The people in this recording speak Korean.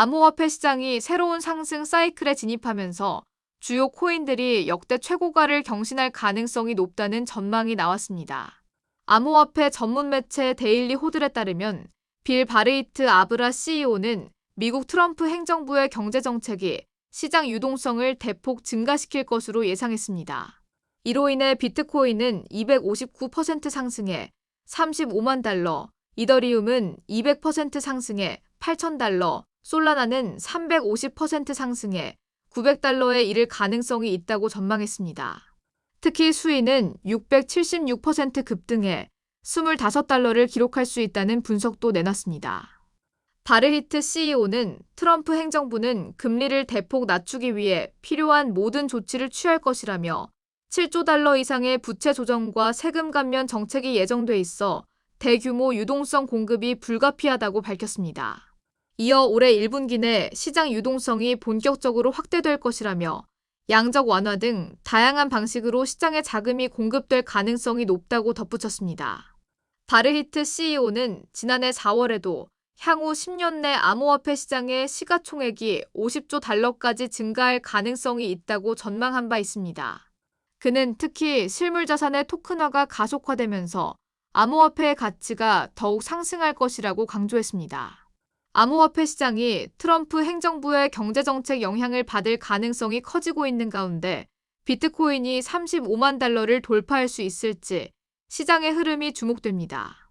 암호화폐 시장이 새로운 상승 사이클에 진입하면서 주요 코인들이 역대 최고가를 경신할 가능성이 높다는 전망이 나왔습니다. 암호화폐 전문 매체 데일리 호들에 따르면 빌 바레이트 아브라 CEO는 미국 트럼프 행정부의 경제 정책이 시장 유동성을 대폭 증가시킬 것으로 예상했습니다. 이로 인해 비트코인은 259% 상승해 35만 달러, 이더리움은 200% 상승해 8천 달러, 솔라나는 350% 상승해 900달러에 이를 가능성이 있다고 전망했습니다. 특히 수위는 676% 급등해 25달러를 기록할 수 있다는 분석도 내놨습니다. 바르히트 CEO는 트럼프 행정부는 금리를 대폭 낮추기 위해 필요한 모든 조치를 취할 것이라며 7조 달러 이상의 부채 조정과 세금 감면 정책이 예정돼 있어 대규모 유동성 공급이 불가피하다고 밝혔습니다. 이어 올해 1분기 내 시장 유동성이 본격적으로 확대될 것이라며 양적 완화 등 다양한 방식으로 시장에 자금이 공급될 가능성이 높다고 덧붙였습니다. 바르히트 CEO는 지난해 4월에도 향후 10년 내 암호화폐 시장의 시가총액이 50조 달러까지 증가할 가능성이 있다고 전망한 바 있습니다. 그는 특히 실물 자산의 토큰화가 가속화되면서 암호화폐의 가치가 더욱 상승할 것이라고 강조했습니다. 암호화폐 시장이 트럼프 행정부의 경제정책 영향을 받을 가능성이 커지고 있는 가운데 비트코인이 35만 달러를 돌파할 수 있을지 시장의 흐름이 주목됩니다.